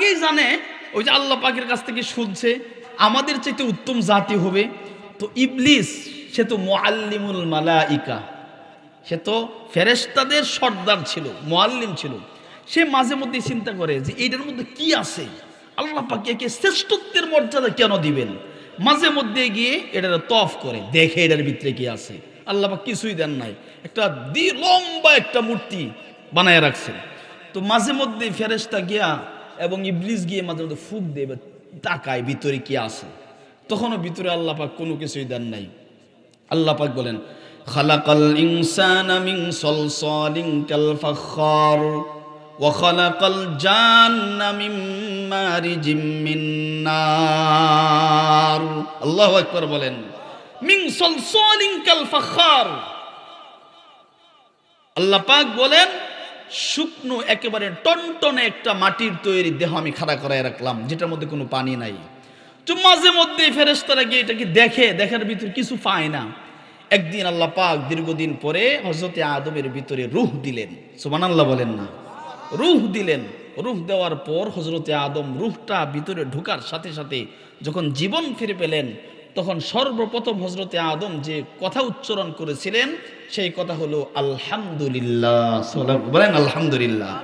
আগেই জানে, ওই যে আল্লাহ পাকের কাছ থেকে শুনছে, আমাদের চাইতে উত্তম জাতি হবে। তো ইবলিস, সে তো মোয়াল্লিমুল মালাইকা। সে তো ফেরেস্তাদের সর্দার ছিল মোয়াল্লিম ছিল। সে মাঝে মধ্যে চিন্তা করে যে এইটার মধ্যে কি আছে? আল্লাহ পাক একে শ্রেষ্ঠত্বের মর্যাদা কেন দিবেন? মাঝে মধ্যে গিয়ে এটা তফ করে, দেখে এটার ভিতরে কি আছে। আল্লাহ পাক কিছুই দেন নাই। একটা দি লম্বা একটা মূর্তি বানায় রাখছেন। তো মাঝে মধ্যে ফেরেস্তা গিয়া এবং ইবলিস গিয়ে মাঝে মধ্যে ফুক দেবে তাকায় ভিতরে কি আছে। তখনও ভিতরে আল্লাহ পাক কোনো কিছুই দেন নাই। আল্লাহ পাক বলেন, খালাকাল ইনসানা মিন সলসালিন কাল ফাখার ওয়া খালাকাল জান্না মিন মারিজিম মিন নার। আল্লাহু আকবার বলেন, মিন সলসালিন কাল ফাখার আল্লাহ পাক বলেন শুকনো, একেবারে টনটনে একটা মাটির তৈরি দেহ আমি খাড়া করায় রাখলাম, যেটার মধ্যে কোনো পানি নাই। তো মাঝে মধ্যে ফেরেস্তারা গিয়ে এটাকে দেখে, দেখার ভিতরে কিছু পায় না। একদিন আল্লাহ পাক দীর্ঘদিন পরে হজরতে আদমের ভিতরে রুহ দিলেন। সুমান আল্লাহ বলেন না। রুহ দিলেন। রুহ দেওয়ার পর হজরতে আদম রুহটা ভিতরে ঢোকার সাথে সাথে যখন জীবন ফিরে পেলেন তখন সর্বপ্রথম হজরতে আদম যে কথা উচ্চারণ করেছিলেন সেই কথা হলো আলহামদুলিল্লাহ। বলেন আলহামদুলিল্লাহ।